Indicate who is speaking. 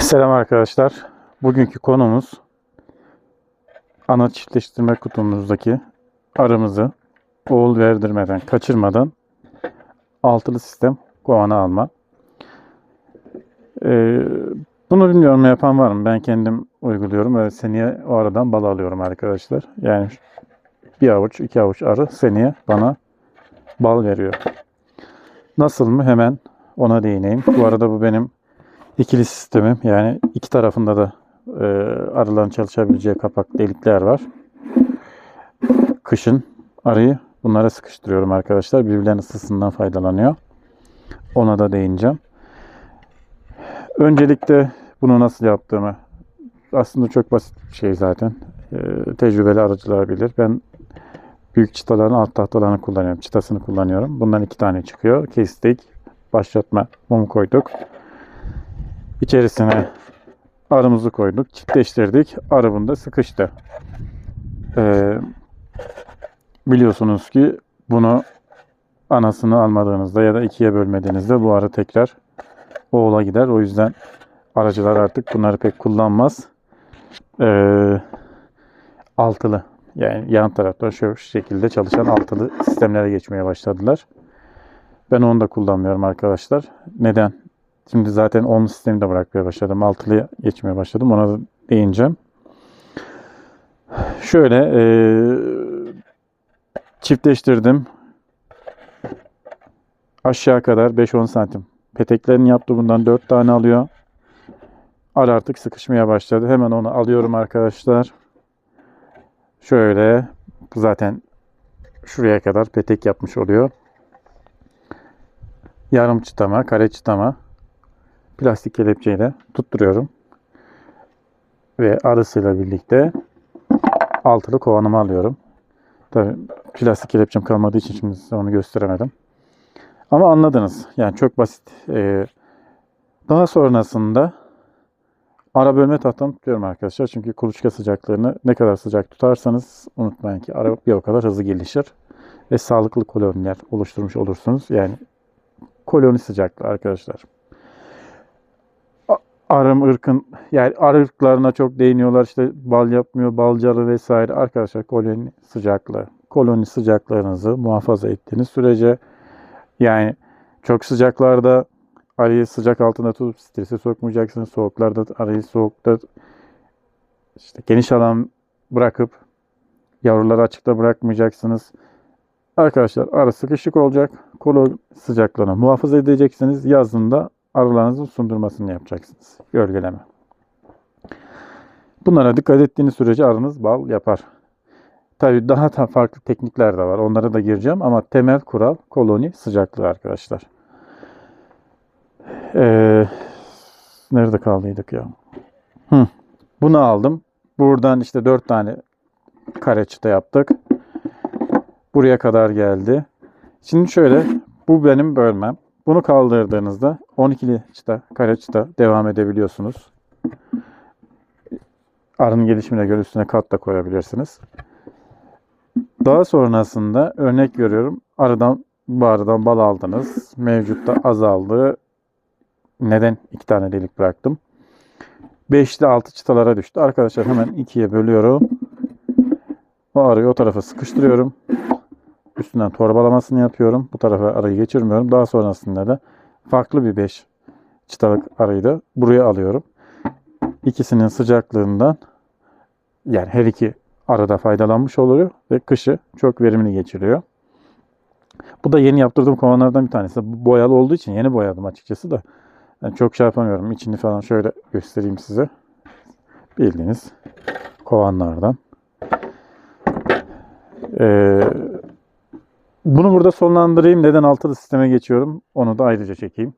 Speaker 1: Selam arkadaşlar. Bugünkü konumuz ana çiftleştirme kutumuzdaki arımızı oğul verdirmeden, kaçırmadan altılı sistem kovana alma. Ee, bunu bilmiyorum yapan var mı? Ben kendim uyguluyorum ve seneye o aradan bal alıyorum arkadaşlar. Yani bir avuç, iki avuç arı seneye bana bal veriyor. Nasıl mı? Hemen ona değineyim. Bu arada bu benim ikili sistemim. Yani iki tarafında da e, arıların çalışabileceği kapak delikler var. Kışın arıyı bunlara sıkıştırıyorum arkadaşlar. Birbirlerinin ısısından faydalanıyor. Ona da değineceğim. Öncelikle bunu nasıl yaptığımı aslında çok basit bir şey zaten. E, tecrübeli arıcılar bilir. Ben büyük çıtaların alt tahtalarını kullanıyorum. Çıtasını kullanıyorum. Bundan iki tane çıkıyor. Kestik. Başlatma mum koyduk. İçerisine arımızı koyduk. Çiftleştirdik. Arı bunda sıkıştı. Ee, biliyorsunuz ki bunu anasını almadığınızda ya da ikiye bölmediğinizde bu arı tekrar oğula gider. O yüzden aracılar artık bunları pek kullanmaz. Ee, altılı yani yan tarafta şu şekilde çalışan altılı sistemlere geçmeye başladılar. Ben onu da kullanmıyorum arkadaşlar. Neden? Şimdi zaten 10 sistemi de bırakmaya başladım. Altılıya geçmeye başladım. Ona da değineceğim. Şöyle e, çiftleştirdim. Aşağı kadar 5-10 santim. Peteklerini yaptı. Bundan 4 tane alıyor. Ar artık sıkışmaya başladı. Hemen onu alıyorum arkadaşlar. Şöyle zaten şuraya kadar petek yapmış oluyor. Yarım çıtama, kare çıtama plastik kelepçeyle tutturuyorum. Ve arısıyla birlikte altılı kovanımı alıyorum. Tabii plastik kelepçem kalmadığı için şimdi size onu gösteremedim. Ama anladınız. Yani çok basit. Ee, daha sonrasında ara bölme tahtamı tutuyorum arkadaşlar. Çünkü kuluçka sıcaklığını ne kadar sıcak tutarsanız unutmayın ki ara bir o kadar hızlı gelişir. Ve sağlıklı koloniler oluşturmuş olursunuz. Yani koloni sıcaklığı arkadaşlar arım ırkın yani arı ırklarına çok değiniyorlar. İşte bal yapmıyor balcalı vesaire. Arkadaşlar koloni sıcaklığı koloni sıcaklığınızı muhafaza ettiğiniz sürece yani çok sıcaklarda arıyı sıcak altında tutup strese sokmayacaksınız. Soğuklarda arıyı soğukta işte geniş alan bırakıp yavruları açıkta bırakmayacaksınız. Arkadaşlar arı sıkışık olacak. Koloni sıcaklığını muhafaza edeceksiniz. Yazında arılarınızın sundurmasını yapacaksınız. Gölgeleme. Bunlara dikkat ettiğiniz sürece arınız bal yapar. Tabii daha farklı teknikler de var. Onlara da gireceğim ama temel kural koloni sıcaklığı arkadaşlar. Ee, nerede kaldıydık ya? Hı. Bunu aldım. Buradan işte 4 tane kare çıta yaptık. Buraya kadar geldi. Şimdi şöyle bu benim bölmem. Bunu kaldırdığınızda 12'li çıta, kare çıta devam edebiliyorsunuz. Arının gelişimine göre üstüne kat da koyabilirsiniz. Daha sonrasında örnek görüyorum. Arıdan bu bal aldınız. Mevcutta azaldı. Neden iki tane delik bıraktım? 5'li 6 çıtalara düştü. Arkadaşlar hemen ikiye bölüyorum. O arıyı o tarafa sıkıştırıyorum. Üstünden torbalamasını yapıyorum. Bu tarafa arayı geçirmiyorum. Daha sonrasında da farklı bir 5 çıtalık arayı da buraya alıyorum. İkisinin sıcaklığından yani her iki arada faydalanmış oluyor ve kışı çok verimli geçiriyor. Bu da yeni yaptırdığım kovanlardan bir tanesi. Boyalı olduğu için yeni boyadım açıkçası da. Yani çok şey yapamıyorum. İçini falan şöyle göstereyim size. Bildiğiniz kovanlardan. Ee, bunu burada sonlandırayım. Neden altılı sisteme geçiyorum? Onu da ayrıca çekeyim.